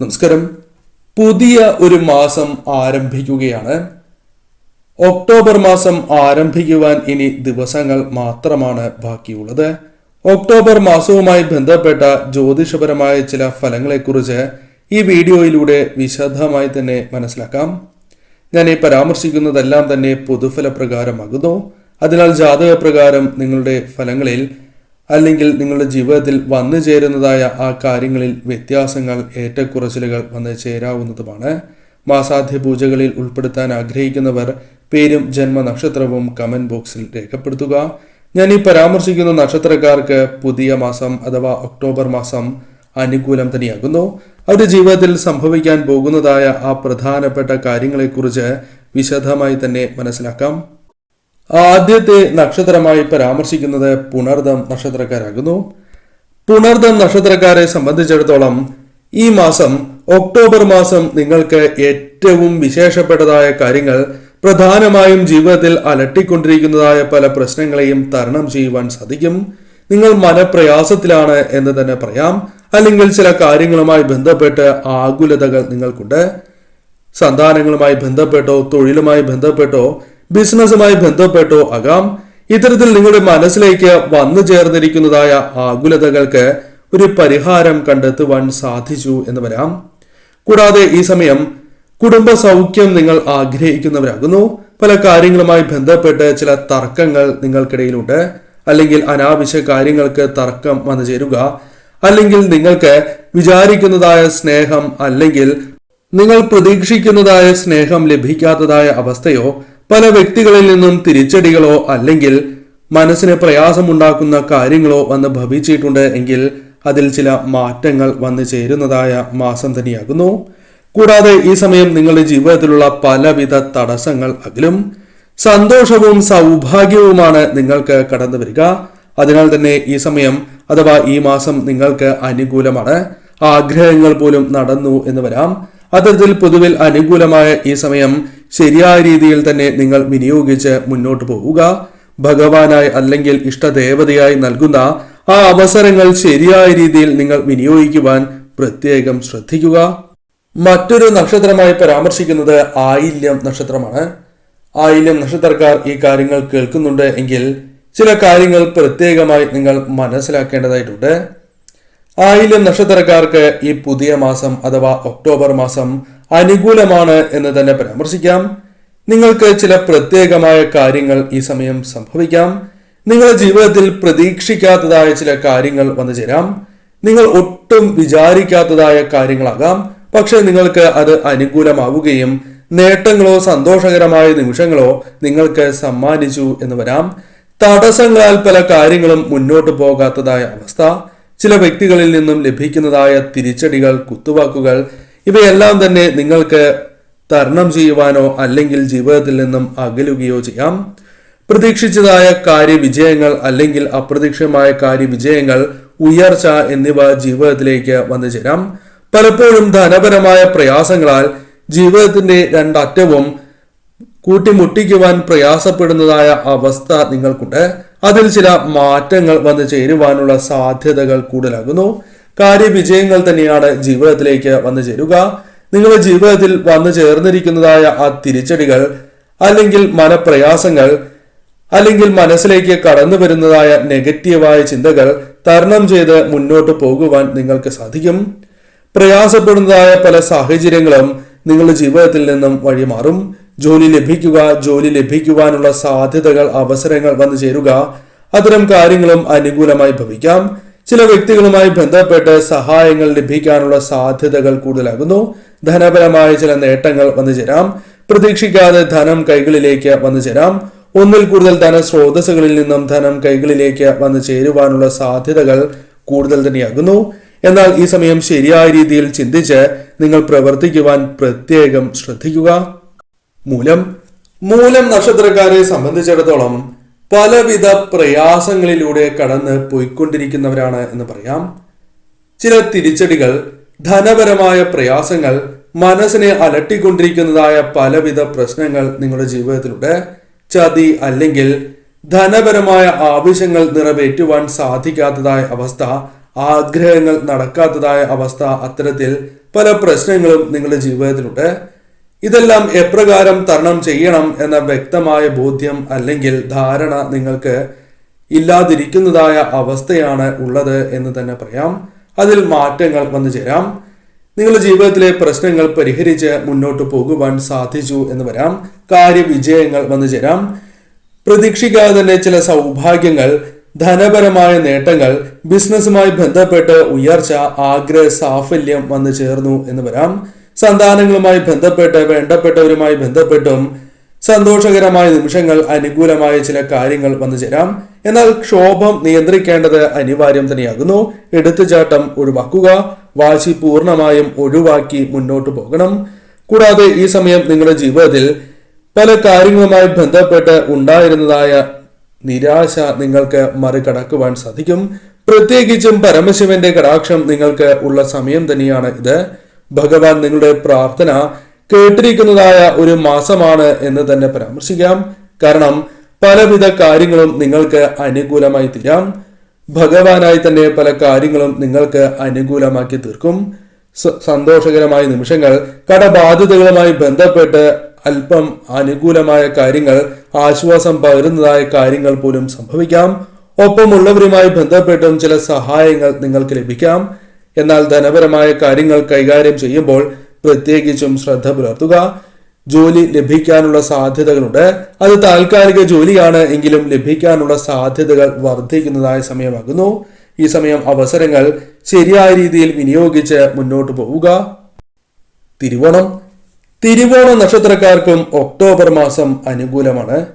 നമസ്കാരം. പുതിയ ഒരു മാസം ആരംഭിക്കുകയാണ്. ഒക്ടോബർ മാസം ആരംഭിക്കുവാൻ ഇനി ദിവസങ്ങൾ മാത്രമാണ് ബാക്കിയുള്ളത്. ഒക്ടോബർ മാസവുമായി ബന്ധപ്പെട്ട ജ്യോതിഷപരമായ ചില ഫലങ്ങളെക്കുറിച്ച് ഈ വീഡിയോയിലൂടെ വിശദമായി തന്നെ മനസ്സിലാക്കാം. ഞാൻ ഈ പരാമർശിക്കുന്നതെല്ലാം തന്നെ പൊതുഫല പ്രകാരമാകുന്നു അതിനാൽ ജാതക പ്രകാരം നിങ്ങളുടെ ഫലങ്ങളിൽ അല്ലെങ്കിൽ നിങ്ങളുടെ ജീവിതത്തിൽ വന്നു ചേരുന്നതായ ആ കാര്യങ്ങളിൽ വ്യത്യാസങ്ങൾ ഏറ്റക്കുറച്ചിലുകൾ വന്ന് ചേരാവുന്നതുമാണ്. മാസാധ്യ പൂജകളിൽ ഉൾപ്പെടുത്താൻ ആഗ്രഹിക്കുന്നവർ പേരും ജന്മനക്ഷത്രവും കമന്റ് ബോക്സിൽ രേഖപ്പെടുത്തുക. ഞാൻ ഈ പരാമർശിക്കുന്ന നക്ഷത്രക്കാർക്ക് പുതിയ മാസം അഥവാ ഒക്ടോബർ മാസം അനുകൂലം തന്നെയാകുന്നു. അവരുടെ ജീവിതത്തിൽ സംഭവിക്കാൻ പോകുന്നതായ ആ പ്രധാനപ്പെട്ട കാര്യങ്ങളെക്കുറിച്ച് വിശദമായി തന്നെ മനസ്സിലാക്കാം. ആദ്യത്തെ നക്ഷത്രമായി പരാമർശിക്കുന്നത് പുണർദം നക്ഷത്രക്കാരാകുന്നു. പുണർദം നക്ഷത്രക്കാരെ സംബന്ധിച്ചിടത്തോളം ഈ മാസം ഒക്ടോബർ മാസം നിങ്ങൾക്ക് ഏറ്റവും വിശേഷപ്പെട്ടതായ കാര്യങ്ങൾ പ്രധാനമായും ജീവിതത്തിൽ അലട്ടിക്കൊണ്ടിരിക്കുന്നതായ പല പ്രശ്നങ്ങളെയും തരണം ചെയ്യുവാൻ സാധിക്കും. നിങ്ങൾ മനപ്രയാസത്തിലാണ് എന്ന് തന്നെ പറയാം. അല്ലെങ്കിൽ ചില കാര്യങ്ങളുമായി ബന്ധപ്പെട്ട് ആകുലതകൾ നിങ്ങൾക്കുണ്ട്. സന്താനങ്ങളുമായി ബന്ധപ്പെട്ടോ തൊഴിലുമായി ബന്ധപ്പെട്ടോ ബിസിനസ്സുമായി ബന്ധപ്പെട്ടോ ആകാം ഇത്തരത്തിൽ നിങ്ങളുടെ മനസ്സിലേക്ക് വന്നു ചേർന്നിരിക്കുന്നതായ ആകുലതകൾക്ക് ഒരു പരിഹാരം കണ്ടെത്തുവാൻ സാധിച്ചു എന്ന് വരാം. കൂടാതെ ഈ സമയം കുടുംബ സൗഖ്യം നിങ്ങൾ ആഗ്രഹിക്കുന്നവരാകുന്നു. പല കാര്യങ്ങളുമായി ബന്ധപ്പെട്ട് ചില തർക്കങ്ങൾ നിങ്ങൾക്കിടയിലുണ്ട്. അല്ലെങ്കിൽ അനാവശ്യ കാര്യങ്ങൾക്ക് തർക്കം വന്നു ചേരുക. അല്ലെങ്കിൽ നിങ്ങൾക്ക് വിചാരിക്കുന്നതായ സ്നേഹം അല്ലെങ്കിൽ നിങ്ങൾ പ്രതീക്ഷിക്കുന്നതായ സ്നേഹം ലഭിക്കാത്തതായ അവസ്ഥയോ പല വ്യക്തികളിൽ നിന്നും തിരിച്ചടികളോ അല്ലെങ്കിൽ മനസ്സിന് പ്രയാസമുണ്ടാക്കുന്ന കാര്യങ്ങളോ വന്ന് ഭവിച്ചിട്ടുണ്ട് എങ്കിൽ അതിൽ ചില മാറ്റങ്ങൾ വന്നു ചേരുന്നതായ മാസം തന്നെയാകുന്നു. കൂടാതെ ഈ സമയം നിങ്ങളുടെ ജീവിതത്തിലുള്ള പലവിധ തടസ്സങ്ങൾ അകലും സന്തോഷവും സൗഭാഗ്യവുമാണ് നിങ്ങൾക്ക് കടന്നു വരിക. അതിനാൽ തന്നെ ഈ സമയം അഥവാ ഈ മാസം നിങ്ങൾക്ക് അനുകൂലമാണ്. ആഗ്രഹങ്ങൾ പോലും നടന്നു എന്ന് വരാം. അത്തരത്തിൽ പൊതുവിൽ അനുകൂലമായ ഈ സമയം ശരിയായ രീതിയിൽ തന്നെ നിങ്ങൾ വിനിയോഗിച്ച് മുന്നോട്ട് പോവുക. ഭഗവാനായി അല്ലെങ്കിൽ ഇഷ്ടദേവതയായി നൽകുന്ന ആ അവസരങ്ങൾ ശരിയായ രീതിയിൽ നിങ്ങൾ വിനിയോഗിക്കുവാൻ പ്രത്യേകം ശ്രദ്ധിക്കുക. മറ്റൊരു നക്ഷത്രമായി പരാമർശിക്കുന്നത് ആയില്യം നക്ഷത്രമാണ്. ആയില്യം നക്ഷത്രക്കാർ ഈ കാര്യങ്ങൾ കേൾക്കുന്നുണ്ട് എങ്കിൽ ചില കാര്യങ്ങൾ പ്രത്യേകമായി നിങ്ങൾ മനസ്സിലാക്കേണ്ടതായിട്ടുണ്ട്. ആയില്യം നക്ഷത്രക്കാർക്ക് ഈ പുതിയ മാസം അഥവാ ഒക്ടോബർ മാസം അനുകൂലമാണ് എന്ന് തന്നെ പരാമർശിക്കാം. നിങ്ങൾക്ക് ചില പ്രത്യേകമായ കാര്യങ്ങൾ ഈ സമയം സംഭവിക്കാം. നിങ്ങളുടെ ജീവിതത്തിൽ പ്രതീക്ഷിക്കാത്തതായ ചില കാര്യങ്ങൾ വന്നു ചേരാം. നിങ്ങൾ ഒട്ടും വിചാരിക്കാത്തതായ കാര്യങ്ങളാകാം. പക്ഷെ നിങ്ങൾക്ക് അത് അനുകൂലമാവുകയും നേട്ടങ്ങളോ സന്തോഷകരമായ നിമിഷങ്ങളോ നിങ്ങൾക്ക് സമ്മാനിച്ചു എന്ന് വരാം. തടസ്സങ്ങളാൽ പല കാര്യങ്ങളും മുന്നോട്ട് പോകാത്തതായ അവസ്ഥ ചില വ്യക്തികളിൽ നിന്നും ലഭിക്കുന്നതായ തിരിച്ചടികൾ കുത്തുവാക്കുകൾ ഇവയെല്ലാം തന്നെ നിങ്ങൾക്ക് തരണം ചെയ്യുവാനോ അല്ലെങ്കിൽ ജീവിതത്തിൽ നിന്നും അകലുകയോ ചെയ്യാം. പ്രതീക്ഷിച്ചതായ കാര്യവിജയങ്ങൾ അല്ലെങ്കിൽ അപ്രതീക്ഷിതമായ കാര്യവിജയങ്ങൾ ഉയർച്ച എന്നിവ ജീവിതത്തിലേക്ക് വന്നു ചേരാം. പലപ്പോഴും ധനപരമായ പ്രയാസങ്ങളാൽ ജീവിതത്തിന്റെ രണ്ടറ്റവും കൂട്ടിമുട്ടിക്കുവാൻ പ്രയാസപ്പെടുന്നതായ അവസ്ഥ നിങ്ങൾക്കുണ്ട്. അതിൽ ചില മാറ്റങ്ങൾ വന്നു ചേരുവാനുള്ള സാധ്യതകൾ കൂടുതലാകുന്നു. കാര്യവിജയങ്ങൾ തന്നെയാണ് ജീവിതത്തിലേക്ക് വന്നു ചേരുക. നിങ്ങളുടെ ജീവിതത്തിൽ വന്നു ചേർന്നിരിക്കുന്നതായ ആ തിരിച്ചടികൾ അല്ലെങ്കിൽ മനപ്രയാസങ്ങൾ അല്ലെങ്കിൽ മനസ്സിലേക്ക് കടന്നു വരുന്നതായ നെഗറ്റീവായ ചിന്തകൾ തരണം ചെയ്ത് മുന്നോട്ട് പോകുവാൻ നിങ്ങൾക്ക് സാധിക്കും. പ്രയാസപ്പെടുന്നതായ പല സാഹചര്യങ്ങളും നിങ്ങളുടെ ജീവിതത്തിൽ നിന്നും വഴിമാറും. ജോലി ലഭിക്കുക ജോലി ലഭിക്കുവാനുള്ള സാധ്യതകൾ അവസരങ്ങൾ വന്നു ചേരുക. അത്തരം കാര്യങ്ങളും അനുകൂലമായി ഭവിക്കാം. ചില വ്യക്തികളുമായി ബന്ധപ്പെട്ട് സഹായങ്ങൾ ലഭിക്കാനുള്ള സാധ്യതകൾ കൂടുതലാകുന്നു. ധനപരമായ ചില നേട്ടങ്ങൾ വന്നു ചേരാം. പ്രതീക്ഷിക്കാതെ ധനം കൈകളിലേക്ക് വന്നു ചേരാം. ഒന്നിൽ കൂടുതൽ ധനസ്രോതസ്സുകളിൽ നിന്നും ധനം കൈകളിലേക്ക് വന്നു ചേരുവാനുള്ള സാധ്യതകൾ കൂടുതൽ തന്നെയാകുന്നു. എന്നാൽ ഈ സമയം ശരിയായ രീതിയിൽ ചിന്തിച്ച് നിങ്ങൾ പ്രവർത്തിക്കുവാൻ പ്രത്യേകം ശ്രദ്ധിക്കുക. മൂലം മൂലം നക്ഷത്രക്കാരെ സംബന്ധിച്ചിടത്തോളം പലവിധ പ്രയാസങ്ങളിലൂടെ കടന്ന് പോയിക്കൊണ്ടിരിക്കുന്നവരാണ് എന്ന് പറയാം. ചില തിരിച്ചടികൾ ധനപരമായ പ്രയാസങ്ങൾ മനസ്സിനെ അലട്ടിക്കൊണ്ടിരിക്കുന്നതായ പലവിധ പ്രശ്നങ്ങൾ നിങ്ങളുടെ ജീവിതത്തിലുണ്ട്. ചതി അല്ലെങ്കിൽ ധനപരമായ ആവശ്യങ്ങൾ നിറവേറ്റുവാൻ സാധിക്കാത്തതായ അവസ്ഥ ആഗ്രഹങ്ങൾ നടക്കാത്തതായ അവസ്ഥ അത്തരത്തിൽ പല പ്രശ്നങ്ങളും നിങ്ങളുടെ ജീവിതത്തിലുണ്ട്. ഇതെല്ലാം എപ്രകാരം തരണം ചെയ്യണം എന്ന വ്യക്തമായ ബോധ്യം അല്ലെങ്കിൽ ധാരണ നിങ്ങൾക്ക് ഇല്ലാതിരിക്കുന്നതായ അവസ്ഥയാണ് ഉള്ളത് എന്ന് തന്നെ പറയാം. അതിൽ മാറ്റങ്ങൾ വന്നു ചേരാം. നിങ്ങളുടെ ജീവിതത്തിലെ പ്രശ്നങ്ങൾ പരിഹരിച്ച് മുന്നോട്ട് പോകുവാൻ സാധിച്ചു എന്ന് വരാം. കാര്യവിജയങ്ങൾ വന്നു ചേരാം. പ്രതീക്ഷിക്കാതെ തന്നെ ചില സൗഭാഗ്യങ്ങൾ ധനപരമായ നേട്ടങ്ങൾ ബിസിനസ്സുമായി ബന്ധപ്പെട്ട് ഉയർച്ച ആഗ്രഹ സാഫല്യം വന്നു ചേർന്നു എന്ന് വരാം. സന്താനങ്ങളുമായി ബന്ധപ്പെട്ട് വേണ്ടപ്പെട്ടവരുമായി ബന്ധപ്പെട്ടും സന്തോഷകരമായ നിമിഷങ്ങൾ അനുകൂലമായ ചില കാര്യങ്ങൾ വന്നു ചേരാം. എന്നാൽ ക്ഷോഭം നിയന്ത്രിക്കേണ്ടത് അനിവാര്യം തന്നെയാകുന്നു. എടുത്തുചാട്ടം ഒഴിവാക്കുക വാശി പൂർണമായും ഒഴിവാക്കി മുന്നോട്ടു പോകണം. കൂടാതെ ഈ സമയം നിങ്ങളുടെ ജീവിതത്തിൽ പല കാര്യങ്ങളുമായി ബന്ധപ്പെട്ട് ഉണ്ടായിരുന്നതായ നിരാശ നിങ്ങൾക്ക് മറികടക്കുവാൻ സാധിക്കും. പ്രത്യേകിച്ചും പരമശിവന്റെ കടാക്ഷം നിങ്ങൾക്ക് ഉള്ള സമയം തന്നെയാണ് ഇത്. ഭഗവാൻ നിങ്ങളുടെ പ്രാർത്ഥന കേട്ടിരിക്കുന്നതായ ഒരു മാസമാണ് എന്ന് തന്നെ പരാമർശിക്കാം. കാരണം പലവിധ കാര്യങ്ങളും നിങ്ങൾക്ക് അനുകൂലമായി തീരാം. ഭഗവാനായി തന്നെ പല കാര്യങ്ങളും നിങ്ങൾക്ക് അനുകൂലമാക്കി തീർക്കും. സന്തോഷകരമായ നിമിഷങ്ങൾ കടബാധ്യതകളുമായി ബന്ധപ്പെട്ട് അല്പം അനുകൂലമായ കാര്യങ്ങൾ ആശ്വാസം പകരുന്നതായ കാര്യങ്ങൾ പോലും സംഭവിക്കാം. ഒപ്പമുള്ളവരുമായി ബന്ധപ്പെട്ടും ചില സഹായങ്ങൾ നിങ്ങൾക്ക് ലഭിക്കാം. എന്നാൽ ധനപരമായ കാര്യങ്ങൾ കൈകാര്യം ചെയ്യുമ്പോൾ പ്രത്യേകിച്ചും ശ്രദ്ധ പുലർത്തുക. ജോലി ലഭിക്കാനുള്ള സാധ്യതകളുണ്ട്. അത് താൽക്കാലിക ജോലിയാണ് എങ്കിലും ലഭിക്കാനുള്ള സാധ്യതകൾ വർദ്ധിക്കുന്നതായ സമയമാകുന്നു. ഈ സമയം അവസരങ്ങൾ ശരിയായ രീതിയിൽ വിനിയോഗിച്ച് മുന്നോട്ട് പോവുക. തിരുവോണം. തിരുവോണ നക്ഷത്രക്കാർക്കും ഒക്ടോബർ മാസം അനുകൂലമാണ്.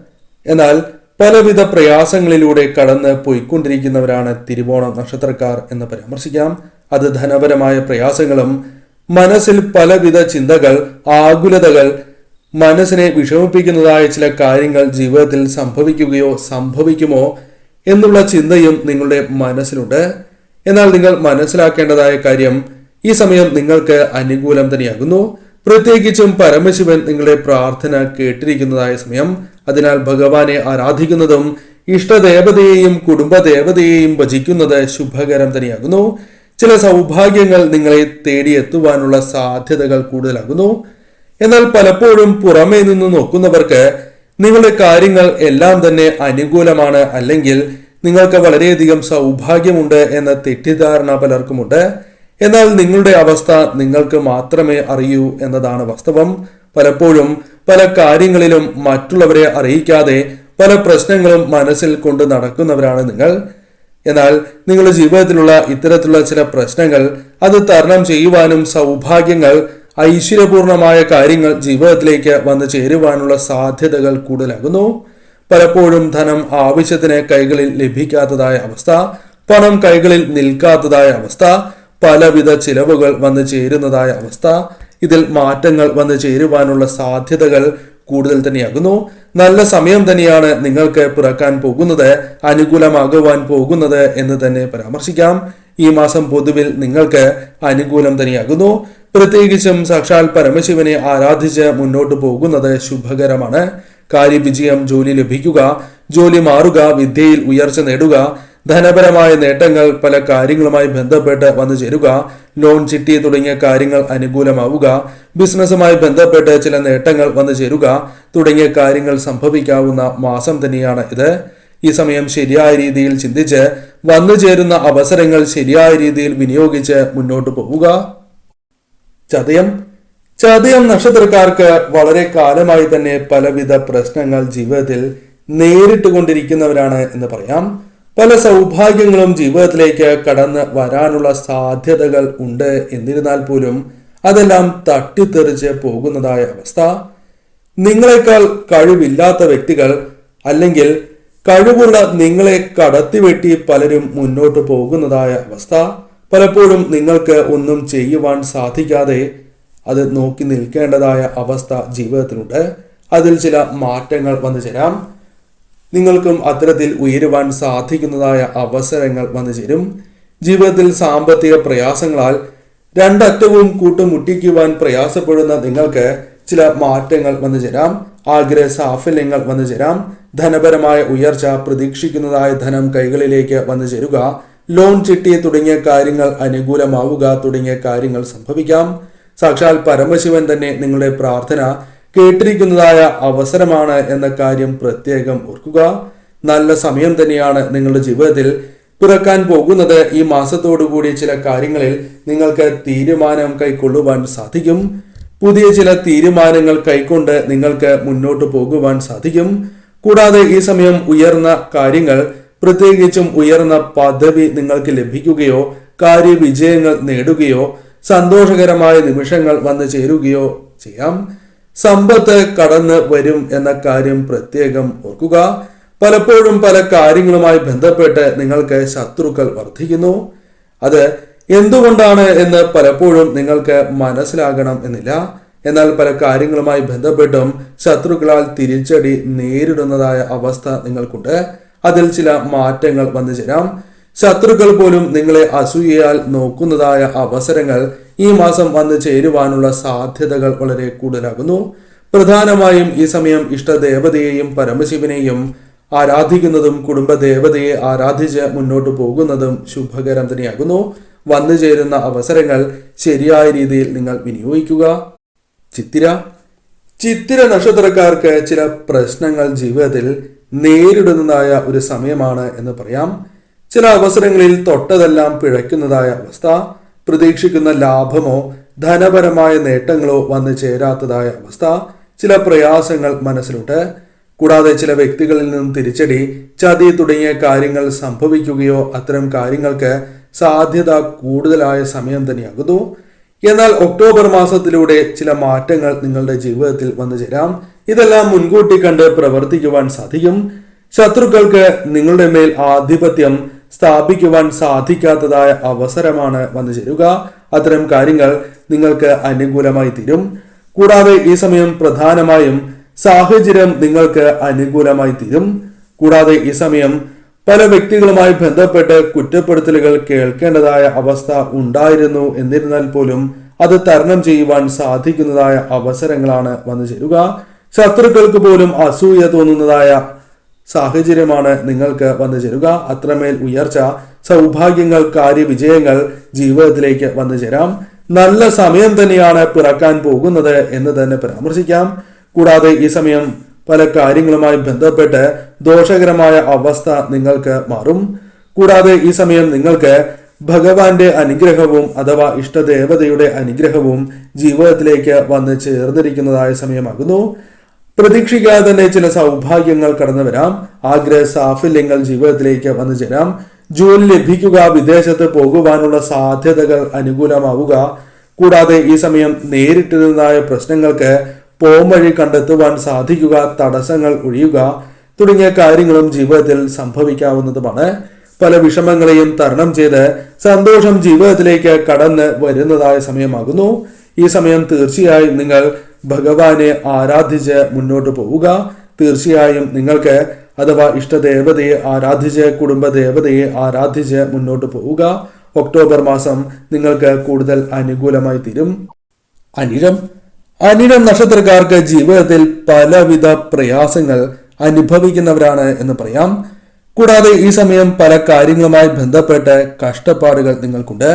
എന്നാൽ പലവിധ പ്രയാസങ്ങളിലൂടെ കടന്ന് പോയിക്കൊണ്ടിരിക്കുന്നവരാണ് തിരുവോണ നക്ഷത്രക്കാർ എന്ന് പരാമർശിക്കാം. അത് ധനപരമായ പ്രയാസങ്ങളും മനസ്സിൽ പലവിധ ചിന്തകൾ ആകുലതകൾ മനസ്സിനെ വിഷമിപ്പിക്കുന്നതായ ചില കാര്യങ്ങൾ ജീവിതത്തിൽ സംഭവിക്കുകയോ സംഭവിക്കുമോ എന്നുള്ള ചിന്തയും നിങ്ങളുടെ മനസ്സിലുണ്ട്. എന്നാൽ നിങ്ങൾ മനസ്സിലാക്കേണ്ടതായ കാര്യം ഈ സമയം നിങ്ങൾക്ക് അനുകൂലം തന്നെയാകുന്നു. പ്രത്യേകിച്ചും പരമശിവൻ നിങ്ങളുടെ പ്രാർത്ഥന കേട്ടിരിക്കുന്നതായ സമയം. അതിനാൽ ഭഗവാനെ ആരാധിക്കുന്നതും ഇഷ്ടദേവതയെയും കുടുംബദേവതയെയും ഭജിക്കുന്നത് ശുഭകരം തന്നെയാകുന്നു. ചില സൗഭാഗ്യങ്ങൾ നിങ്ങളെ തേടിയെത്തുവാനുള്ള സാധ്യതകൾ കൂടുതലാകുന്നു. എന്നാൽ പലപ്പോഴും പുറമേ നിന്ന് നോക്കുന്നവർക്ക് നിങ്ങളുടെ കാര്യങ്ങൾ എല്ലാം തന്നെ അനുകൂലമാണ് അല്ലെങ്കിൽ നിങ്ങൾക്ക് വളരെയധികം സൗഭാഗ്യമുണ്ട് എന്ന തെറ്റിദ്ധാരണ പലർക്കുമുണ്ട്. എന്നാൽ നിങ്ങളുടെ അവസ്ഥ നിങ്ങൾക്ക് മാത്രമേ അറിയൂ എന്നതാണ് വാസ്തവം. പലപ്പോഴും പല കാര്യങ്ങളിലും മറ്റുള്ളവരെ അറിയിക്കാതെ പല പ്രശ്നങ്ങളും മനസ്സിൽ കൊണ്ട് നടക്കുന്നവരാണ് നിങ്ങൾ. എന്നാൽ നിങ്ങളുടെ ജീവിതത്തിലുള്ള ഇത്തരത്തിലുള്ള ചില പ്രശ്നങ്ങൾ അത് തരണം ചെയ്യുവാനും സൗഭാഗ്യങ്ങൾ ഐശ്വര്യപൂർണമായ കാര്യങ്ങൾ ജീവിതത്തിലേക്ക് വന്നു ചേരുവാനുള്ള സാധ്യതകൾ കൂടുതലാകുന്നു. പലപ്പോഴും ധനം ആവശ്യത്തിന് കൈകളിൽ ലഭിക്കാത്തതായ അവസ്ഥ പണം കൈകളിൽ നിൽക്കാത്തതായ അവസ്ഥ പലവിധ ചിലവുകൾ വന്നു ചേരുന്നതായ അവസ്ഥ ഇതിൽ മാറ്റങ്ങൾ വന്നു ചേരുവാനുള്ള സാധ്യതകൾ കൂടുതൽ തന്നെയാകുന്നു. നല്ല സമയം തന്നെയാണ് നിങ്ങൾക്ക് പിറക്കാൻ പോകുന്നത് അനുകൂലമാകുവാൻ പോകുന്നത് എന്ന് തന്നെ പരാമർശിക്കാം. ഈ മാസം പൊതുവിൽ നിങ്ങൾക്ക് അനുകൂലം തന്നെയാകുന്നു. പ്രത്യേകിച്ചും സാക്ഷാൽ പരമശിവനെ ആരാധിച്ച് മുന്നോട്ട് പോകുന്നത് ശുഭകരമാണ്. കാര്യവിജയം ജോലി ലഭിക്കുക ജോലി മാറുക വിദ്യയിൽ ഉയർച്ച നേടുക ധനപരമായ നേട്ടങ്ങൾ പല കാര്യങ്ങളുമായി ബന്ധപ്പെട്ട് വന്നു ചേരുക. ലോൺ ചിട്ടി തുടങ്ങിയ കാര്യങ്ങൾ അനുകൂലമാവുക. ബിസിനസ്സുമായി ബന്ധപ്പെട്ട് ചില നേട്ടങ്ങൾ വന്നു ചേരുക. തുടങ്ങിയ കാര്യങ്ങൾ സംഭവിക്കാവുന്ന മാസം തന്നെയാണ് ഇത്. ഈ സമയം ശരിയായ രീതിയിൽ ചിന്തിച്ച് വന്നു ചേരുന്ന അവസരങ്ങൾ ശരിയായ രീതിയിൽ വിനിയോഗിച്ച് മുന്നോട്ട് പോവുക. ചതയം. ചതയം നക്ഷത്രക്കാർക്ക് വളരെ കാലമായി തന്നെ പലവിധ പ്രശ്നങ്ങൾ ജീവിതത്തിൽ നേരിട്ട് കൊണ്ടിരിക്കുന്നവരാണ് എന്ന് പറയാം. പല സൗഭാഗ്യങ്ങളും ജീവിതത്തിലേക്ക് കടന്ന് വരാനുള്ള സാധ്യതകൾ ഉണ്ട്. എന്നിരുന്നാൽ പോലും അതെല്ലാം തട്ടിത്തെറിച്ച് പോകുന്നതായ അവസ്ഥ. നിങ്ങളെക്കാൾ കഴിവില്ലാത്ത വ്യക്തികൾ അല്ലെങ്കിൽ കഴിവുള്ള നിങ്ങളെ കടത്തിവെട്ടി പലരും മുന്നോട്ട് പോകുന്നതായ അവസ്ഥ. പലപ്പോഴും നിങ്ങൾക്ക് ഒന്നും ചെയ്യുവാൻ സാധിക്കാതെ അത് നോക്കി നിൽക്കേണ്ടതായ അവസ്ഥ ജീവിതത്തിലുണ്ട്. അതിൽ ചില മാറ്റങ്ങൾ വന്നു ചേരാം. നിങ്ങൾക്കും അത്തരത്തിൽ ഉയരുവാൻ സാധിക്കുന്നതായ അവസരങ്ങൾ വന്നു ചേരും. ജീവിതത്തിൽ സാമ്പത്തിക പ്രയാസങ്ങളാൽ രണ്ടറ്റവും കൂട്ടുമുട്ടിക്കുവാൻ പ്രയാസപ്പെടുന്ന നിങ്ങൾക്ക് ചില മാറ്റങ്ങൾ വന്നു ചേരാം. ആഗ്രഹ സാഫല്യങ്ങൾ വന്നു ചേരാം. ധനപരമായ ഉയർച്ച പ്രതീക്ഷിക്കുന്നതായ ധനം കൈകളിലേക്ക് വന്നു ചേരുക. ലോൺ ചിട്ടി തുടങ്ങിയ കാര്യങ്ങൾ അനുകൂലമാവുക തുടങ്ങിയ കാര്യങ്ങൾ സംഭവിക്കാം. സാക്ഷാൽ പരമശിവൻ തന്നെ നിങ്ങളുടെ പ്രാർത്ഥന കേട്ടിരിക്കുന്നതായ അവസരമാണ് എന്ന കാര്യം പ്രത്യേകം ഓർക്കുക. നല്ല സമയം തന്നെയാണ് നിങ്ങളുടെ ജീവിതത്തിൽ പിറക്കാൻ പോകുന്നത്. ഈ മാസത്തോടുകൂടി ചില കാര്യങ്ങളിൽ നിങ്ങൾക്ക് തീരുമാനം കൈക്കൊള്ളുവാൻ സാധിക്കും. പുതിയ ചില തീരുമാനങ്ങൾ കൈക്കൊണ്ട് നിങ്ങൾക്ക് മുന്നോട്ട് പോകുവാൻ സാധിക്കും. കൂടാതെ ഈ സമയം ഉയർന്ന കാര്യങ്ങൾ പ്രത്യേകിച്ചും ഉയർന്ന പദവി നിങ്ങൾക്ക് ലഭിക്കുകയോ കാര്യവിജയങ്ങൾ നേടുകയോ സന്തോഷകരമായ നിമിഷങ്ങൾ വന്നു ചേരുകയോ ചെയ്യാം. സമ്പത്ത് കടന്ന് വരും എന്ന കാര്യം പ്രത്യേകം ഓർക്കുക. പലപ്പോഴും പല കാര്യങ്ങളുമായി ബന്ധപ്പെട്ട് നിങ്ങൾക്ക് ശത്രുക്കൾ വർദ്ധിക്കുന്നു. അത് എന്തുകൊണ്ടാണ് എന്ന് പലപ്പോഴും നിങ്ങൾക്ക് മനസ്സിലാകണം എന്നില്ല. എന്നാൽ പല കാര്യങ്ങളുമായി ബന്ധപ്പെട്ടും ശത്രുക്കളാൽ തിരിച്ചടി നേരിടുന്നതായ അവസ്ഥ നിങ്ങൾക്കുണ്ട്. അതിൽ ചില മാറ്റങ്ങൾ വന്നു ചേരാം ശത്രുക്കൾ പോലും നിങ്ങളെ അസൂയയാൽ നോക്കുന്നതായ അവസരങ്ങൾ ഈ മാസം വന്ന് ചേരുവാനുള്ള സാധ്യതകൾ വളരെ കൂടുതലാകുന്നു. പ്രധാനമായും ഈ സമയം ഇഷ്ടദേവതയെയും പരമശിവനെയും ആരാധിക്കുന്നതും കുടുംബദേവതയെ ആരാധിച്ച് മുന്നോട്ട് പോകുന്നതും ശുഭകരം തന്നെയാകുന്നു. വന്നു ചേരുന്ന അവസരങ്ങൾ ശരിയായ രീതിയിൽ നിങ്ങൾ വിനിയോഗിക്കുക. ചിത്തിര. ചിത്തിര നക്ഷത്രക്കാർക്ക് ചില പ്രശ്നങ്ങൾ ജീവിതത്തിൽ നേരിടുന്നതായ ഒരു സമയമാണ് എന്ന് പറയാം. ചില അവസരങ്ങളിൽ തൊട്ടതെല്ലാം പിഴയ്ക്കുന്നതായ അവസ്ഥ. പ്രതീക്ഷിക്കുന്ന ലാഭമോ ധനപരമായ നേട്ടങ്ങളോ വന്നു ചേരാത്തതായ അവസ്ഥ ചില പ്രയാസങ്ങൾ മനസ്സിലുണ്ട്. കൂടാതെ ചില വ്യക്തികളിൽ നിന്നും തിരിച്ചടി ചതി തുടങ്ങിയ കാര്യങ്ങൾ സംഭവിക്കുകയോ അത്തരം കാര്യങ്ങൾക്ക് സാധ്യത കൂടുതലായ സമയം തന്നെയാകുന്നു. എന്നാൽ ഒക്ടോബർ മാസത്തിലൂടെ ചില മാറ്റങ്ങൾ നിങ്ങളുടെ ജീവിതത്തിൽ വന്നു ചേരാം. ഇതെല്ലാം മുൻകൂട്ടി കണ്ട് പ്രവർത്തിക്കുവാൻ സാധിക്കും. ശത്രുക്കൾക്ക് നിങ്ങളുടെ മേൽ ആധിപത്യം സ്ഥാപിക്കുവാൻ സാധിക്കാത്തതായ അവസരമാണ് വന്നു ചേരുക. അത്തരം കാര്യങ്ങൾ നിങ്ങൾക്ക് അനുകൂലമായി തീരും. കൂടാതെ ഈ സമയം പ്രധാനമായും സാഹചര്യം നിങ്ങൾക്ക് അനുകൂലമായി തീരും. കൂടാതെ ഈ സമയം പല വ്യക്തികളുമായി ബന്ധപ്പെട്ട് കുറ്റപ്പെടുത്തലുകൾ കേൾക്കേണ്ടതായ അവസ്ഥ ഉണ്ടായിരുന്നു എന്നിരുന്നാൽ പോലും അത് തരണം ചെയ്യുവാൻ സാധിക്കുന്നതായ അവസരങ്ങളാണ് വന്നു ചേരുക. ശത്രുക്കൾക്ക് പോലും അസൂയ തോന്നുന്നതായ സാഹചര്യമാണ് നിങ്ങൾക്ക് വന്നു ചേരുക. അത്രമേൽ ഉയർച്ച സൗഭാഗ്യങ്ങൾ കാര്യവിജയങ്ങൾ ജീവിതത്തിലേക്ക് വന്നു ചേരാം. നല്ല സമയം തന്നെയാണ് പിറക്കാൻ പോകുന്നത് എന്ന് തന്നെ പരാമർശിക്കാം. കൂടാതെ ഈ സമയം പല കാര്യങ്ങളുമായി ബന്ധപ്പെട്ട് ദോഷകരമായ അവസ്ഥ നിങ്ങൾക്ക് മാറും. കൂടാതെ ഈ സമയം നിങ്ങൾക്ക് ഭഗവാന്റെ അനുഗ്രഹവും അഥവാ ഇഷ്ടദേവതയുടെ അനുഗ്രഹവും ജീവിതത്തിലേക്ക് വന്ന് ചേർന്നിരിക്കുന്നതായ സമയമാകുന്നു. പ്രതീക്ഷിക്കാതെ തന്നെ ചില സൗഭാഗ്യങ്ങൾ കടന്നു വരാം. ആഗ്രഹ സാഫല്യങ്ങൾ ജീവിതത്തിലേക്ക് വന്നു ചേരാം. ജോലി ലഭിക്കുക വിദേശത്ത് പോകുവാനുള്ള സാധ്യതകൾ അനുകൂലമാവുക. കൂടാതെ ഈ സമയം നേരിട്ടിരുന്നതായ പ്രശ്നങ്ങൾക്ക് പോംവഴി കണ്ടെത്തുവാൻ സാധിക്കുക തടസ്സങ്ങൾ ഒഴിയുക തുടങ്ങിയ കാര്യങ്ങളും ജീവിതത്തിൽ സംഭവിക്കാവുന്നതുമാണ്. പല വിഷമങ്ങളെയും തരണം ചെയ്ത് സന്തോഷം ജീവിതത്തിലേക്ക് കടന്ന് വരുന്നതായ സമയമാകുന്നു. ഈ സമയം തീർച്ചയായും നിങ്ങൾ ഭഗവാനെ ആരാധിച്ച് മുന്നോട്ട് പോവുക. തീർച്ചയായും നിങ്ങൾക്ക് അഥവാ ഇഷ്ടദേവതയെ ആരാധിച്ച് കുടുംബദേവതയെ ആരാധിച്ച് മുന്നോട്ട് പോവുക. ഒക്ടോബർ മാസം നിങ്ങൾക്ക് കൂടുതൽ അനുകൂലമായി തീരും. അനിരം അനിരം നക്ഷത്രക്കാർക്ക് ജീവിതത്തിൽ പലവിധ പ്രയാസങ്ങൾ അനുഭവിക്കുന്നവരാണ് എന്ന് പറയാം. കൂടാതെ ഈ സമയം പല കാര്യങ്ങളുമായി ബന്ധപ്പെട്ട് കഷ്ടപ്പാടുകൾ നിങ്ങൾക്കുണ്ട്.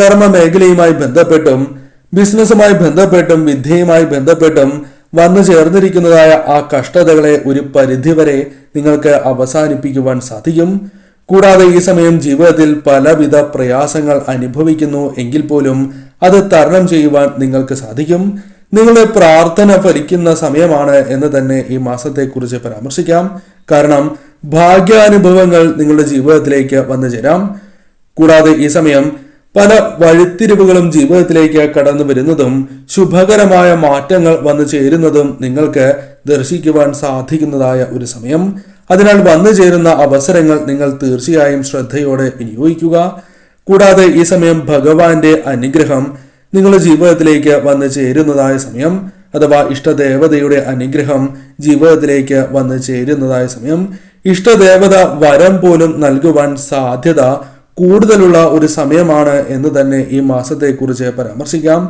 കർമ്മ മേഖലയുമായി ബന്ധപ്പെട്ടും ബിസിനസ്സുമായി ബന്ധപ്പെട്ടും വിദ്യയുമായി ബന്ധപ്പെട്ടും വന്നു ചേർന്നിരിക്കുന്നതായ ആ കഷ്ടതകളെ ഒരു പരിധിവരെ നിങ്ങൾക്ക് അവസാനിപ്പിക്കുവാൻ സാധിക്കും. കൂടാതെ ഈ സമയം ജീവിതത്തിൽ പലവിധ പ്രയാസങ്ങൾ അനുഭവിക്കുന്നു എങ്കിൽ പോലും അത് തരണം ചെയ്യുവാൻ നിങ്ങൾക്ക് സാധിക്കും. നിങ്ങളുടെ പ്രാർത്ഥന ഫലിക്കുന്ന സമയമാണ് എന്ന് തന്നെ ഈ മാസത്തെക്കുറിച്ച് പരാമർശിക്കാം. കാരണം ഭാഗ്യാനുഭവങ്ങൾ നിങ്ങളുടെ ജീവിതത്തിലേക്ക് വന്നു ചേരാം. കൂടാതെ ഈ സമയം പല വഴിത്തിരിവുകളും ജീവിതത്തിലേക്ക് കടന്നു വരുന്നതും ശുഭകരമായ മാറ്റങ്ങൾ വന്നു ചേരുന്നതും നിങ്ങൾക്ക് ദർശിക്കുവാൻ സാധിക്കുന്നതായ ഒരു സമയം. അതിനാൽ വന്നു ചേരുന്ന അവസരങ്ങൾ നിങ്ങൾ തീർച്ചയായും ശ്രദ്ധയോടെ വിനിയോഗിക്കുക. കൂടാതെ ഈ സമയം ഭഗവാന്റെ അനുഗ്രഹം നിങ്ങളുടെ ജീവിതത്തിലേക്ക് വന്നു ചേരുന്നതായ സമയം അഥവാ ഇഷ്ടദേവതയുടെ അനുഗ്രഹം ജീവിതത്തിലേക്ക് വന്നു ചേരുന്നതായ സമയം. ഇഷ്ടദേവത വരം പോലും നൽകുവാൻ സാധ്യത കൂടുതലുള്ള ഒരു സമയമാണ് എന്ന് തന്നെ ഈ മാസത്തെക്കുറിച്ച് പരാമർശിക്കാം.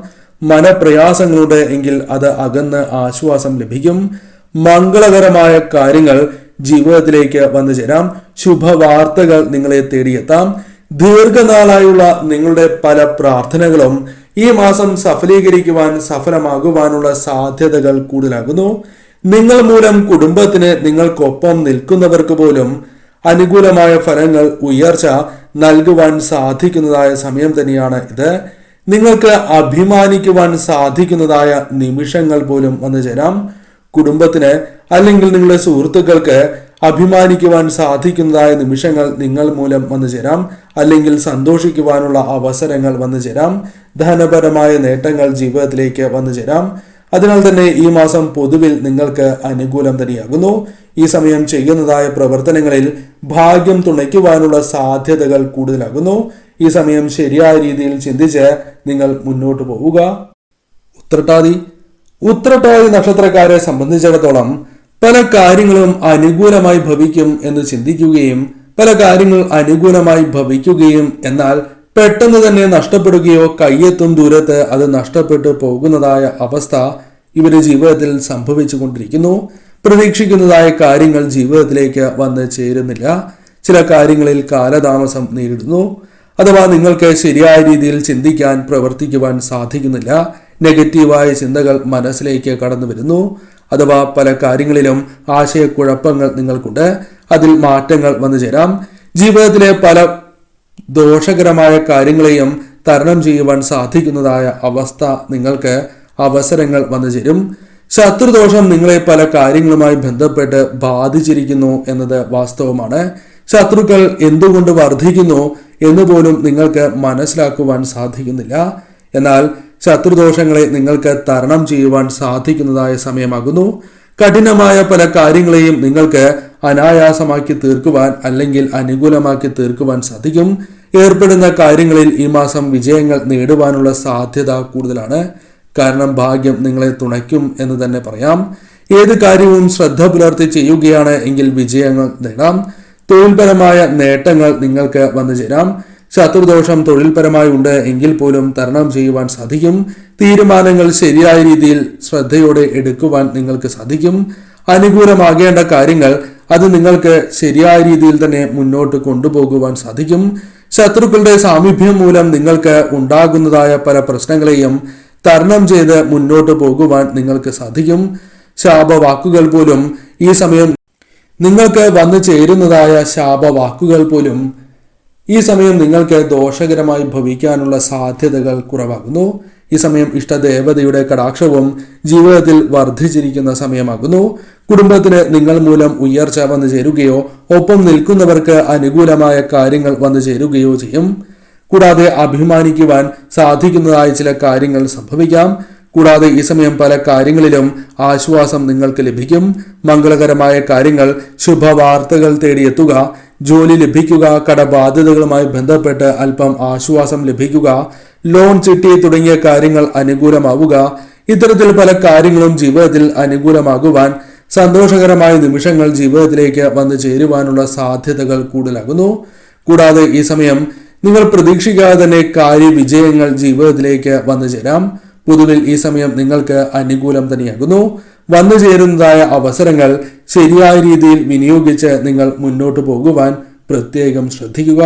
മനപ്രയാസങ്ങളുടെ എങ്കിൽ അത് അകന്ന് ആശ്വാസം ലഭിക്കും. മംഗളകരമായ കാര്യങ്ങൾ ജീവിതത്തിലേക്ക് വന്നു ചേരാം. ശുഭവാർത്തകൾ നിങ്ങളെ തേടിയെത്താം. ദീർഘനാളായുള്ള നിങ്ങളുടെ പല പ്രാർത്ഥനകളും ഈ മാസം സഫലീകരിക്കുവാൻ സഫലമാകുവാനുള്ള സാധ്യതകൾ കൂടുതലാകുന്നു. നിങ്ങൾ മൂലം കുടുംബത്തിന് നിങ്ങൾക്കൊപ്പം നിൽക്കുന്നവർക്ക് പോലും അനുകൂലമായ ഫലങ്ങൾ ഉയർച്ച നൽകുവാൻ സാധിക്കുന്നതായ സമയം തന്നെയാണ് ഇത്. നിങ്ങൾക്ക് അഭിമാനിക്കുവാൻ സാധിക്കുന്നതായ നിമിഷങ്ങൾ പോലും വന്നു ചേരാം. കുടുംബത്തിന് അല്ലെങ്കിൽ നിങ്ങളുടെ സുഹൃത്തുക്കൾക്ക് അഭിമാനിക്കുവാൻ സാധിക്കുന്നതായ നിമിഷങ്ങൾ നിങ്ങൾ മൂലം വന്നു ചേരാം. അല്ലെങ്കിൽ സന്തോഷിക്കുവാനുള്ള അവസരങ്ങൾ വന്നു ചേരാം. ധനപരമായ നേട്ടങ്ങൾ ജീവിതത്തിലേക്ക് വന്നു ചേരാം. അതിനാൽ തന്നെ ഈ മാസം പൊതുവിൽ നിങ്ങൾക്ക് അനുകൂലം തന്നെയാകുന്നു. ഈ സമയം ചെയ്യുന്നതായ പ്രവർത്തനങ്ങളിൽ ഭാഗ്യം തുണയ്ക്കുവാനുള്ള സാധ്യതകൾ കൂടുതലാകുന്നു. ഈ സമയം ശരിയായ രീതിയിൽ ചിന്തിച്ച് നിങ്ങൾ മുന്നോട്ട് പോവുക. ഉത്രട്ടാതി. ഉത്രട്ടാതി നക്ഷത്രക്കാരെ സംബന്ധിച്ചിടത്തോളം പല കാര്യങ്ങളും അനുകൂലമായി ഭവിക്കും എന്ന് ചിന്തിക്കുകയും പല കാര്യങ്ങൾ അനുകൂലമായി ഭവിക്കുകയും എന്നാൽ പെട്ടെന്ന് തന്നെ നഷ്ടപ്പെടുകയോ കയ്യെത്തും ദൂരത്ത് അത് നഷ്ടപ്പെട്ടു പോകുന്നതായ അവസ്ഥ ഇവരുടെ ജീവിതത്തിൽ സംഭവിച്ചു കൊണ്ടിരിക്കുന്നു പ്രതീക്ഷിക്കുന്നതായ കാര്യങ്ങൾ ജീവിതത്തിലേക്ക് വന്ന് ചേരുന്നില്ല. ചില കാര്യങ്ങളിൽ കാലതാമസം നേരിടുന്നു. അഥവാ നിങ്ങൾക്ക് ശരിയായ രീതിയിൽ ചിന്തിക്കാൻ പ്രവർത്തിക്കുവാൻ സാധിക്കുന്നില്ല. നെഗറ്റീവായ ചിന്തകൾ മനസ്സിലേക്ക് കടന്നു വരുന്നു. അഥവാ പല കാര്യങ്ങളിലും ആശയക്കുഴപ്പങ്ങൾ നിങ്ങൾക്കുണ്ട്. അതിൽ മാറ്റങ്ങൾ വന്നു ചേരാം. ജീവിതത്തിലെ പല ദോഷകരമായ കാര്യങ്ങളെയും തരണം ചെയ്യുവാൻ സാധിക്കുന്നതായ അവസ്ഥ നിങ്ങൾക്ക് അവസരങ്ങൾ വന്നു ചേരും. ശത്രുദോഷം നിങ്ങളെ പല കാര്യങ്ങളുമായി ബന്ധപ്പെട്ട് ബാധിച്ചിരിക്കുന്നു എന്നത് വാസ്തവമാണ്. ശത്രുക്കൾ എന്തുകൊണ്ട് വർദ്ധിക്കുന്നു എന്ന് പോലും നിങ്ങൾക്ക് മനസ്സിലാക്കുവാൻ സാധിക്കുന്നില്ല. എന്നാൽ ശത്രുദോഷങ്ങളെ നിങ്ങൾക്ക് തരണം ചെയ്യുവാൻ സാധിക്കുന്നതായ സമയമാകുന്നു. കഠിനമായ പല കാര്യങ്ങളെയും നിങ്ങൾക്ക് അനായാസമാക്കി തീർക്കുവാൻ അല്ലെങ്കിൽ അനുകൂലമാക്കി തീർക്കുവാൻ സാധിക്കും. ഏർപ്പെടുന്ന കാര്യങ്ങളിൽ ഈ മാസം വിജയങ്ങൾ നേടുവാനുള്ള സാധ്യത കൂടുതലാണ്. കാരണം ഭാഗ്യം നിങ്ങളെ തുണയ്ക്കും എന്ന് തന്നെ പറയാം. ഏത് കാര്യവും ശ്രദ്ധ പുലർത്തി ചെയ്യുകയാണ് എങ്കിൽ വിജയങ്ങൾ നേടാം. തൊഴിൽപരമായ നേട്ടങ്ങൾ നിങ്ങൾക്ക് വന്നു ചേരാം ശത്രുദോഷം തൊഴിൽപരമായി ഉണ്ട് എങ്കിൽ പോലും തരണം ചെയ്യുവാൻ സാധിക്കും. തീരുമാനങ്ങൾ ശരിയായ രീതിയിൽ ശ്രദ്ധയോടെ എടുക്കുവാൻ നിങ്ങൾക്ക് സാധിക്കും. അനുകൂലമാകേണ്ട കാര്യങ്ങൾ അത് നിങ്ങൾക്ക് ശരിയായ രീതിയിൽ തന്നെ മുന്നോട്ട് കൊണ്ടുപോകുവാൻ സാധിക്കും. ശത്രുക്കളുടെ സാമീപ്യം മൂലം നിങ്ങൾക്ക് ഉണ്ടാകുന്നതായ പല പ്രശ്നങ്ങളെയും തരണം ചെയ്ത് മുന്നോട്ട് പോകുവാൻ നിങ്ങൾക്ക് സാധിക്കും. ശാപവാക്കുകൾ പോലും ഈ സമയം നിങ്ങൾക്ക് വന്നു ചേരുന്നതായ ശാപവാക്കുകൾ പോലും ഈ സമയം നിങ്ങൾക്ക് ദോഷകരമായി ഭവിക്കാനുള്ള സാധ്യതകൾ കുറവാകുന്നു. ഈ സമയം ഇഷ്ടദേവതയുടെ കടാക്ഷവും ജീവിതത്തിൽ വർദ്ധിച്ചിരിക്കുന്ന സമയമാകുന്നു. കുടുംബത്തിന് നിങ്ങൾ മൂലം ഉയർച്ച വന്നു ചേരുകയോ ഒപ്പം നിൽക്കുന്നവർക്ക് അനുകൂലമായ കാര്യങ്ങൾ വന്നു ചേരുകയോ ചെയ്യും. കൂടാതെ അഭിമാനിക്കുവാൻ സാധിക്കുന്നതായ ചില കാര്യങ്ങൾ സംഭവിക്കാം. കൂടാതെ ഈ സമയം പല കാര്യങ്ങളിലും ആശ്വാസം നിങ്ങൾക്ക് ലഭിക്കും. മംഗളകരമായ കാര്യങ്ങൾ ശുഭവാർത്തകൾ തേടിയെത്തുക ജോലി ലഭിക്കുക കടബാധ്യതകളുമായി ബന്ധപ്പെട്ട് അല്പം ആശ്വാസം ലഭിക്കുക ലോൺ ചിട്ടി തുടങ്ങിയ കാര്യങ്ങൾ അനുകൂലമാവുക ഇത്തരത്തിൽ പല കാര്യങ്ങളും ജീവിതത്തിൽ അനുകൂലമാകുവാൻ സന്തോഷകരമായ നിമിഷങ്ങൾ ജീവിതത്തിലേക്ക് വന്നു ചേരുവാനുള്ള സാധ്യതകൾ കൂടുതലാകുന്നു. കൂടാതെ ഈ സമയം നിങ്ങൾ പ്രതീക്ഷിക്കാതെ തന്നെ കാര്യവിജയങ്ങൾ ജീവിതത്തിലേക്ക് വന്നു ചേരാം. പൊതുവിൽ ഈ സമയം നിങ്ങൾക്ക് അനുകൂലം തന്നെയാകുന്നു. വന്നു ചേരുന്നതായ അവസരങ്ങൾ ശരിയായ രീതിയിൽ വിനിയോഗിച്ച് നിങ്ങൾ മുന്നോട്ട് പോകുവാൻ പ്രത്യേകം ശ്രദ്ധിക്കുക.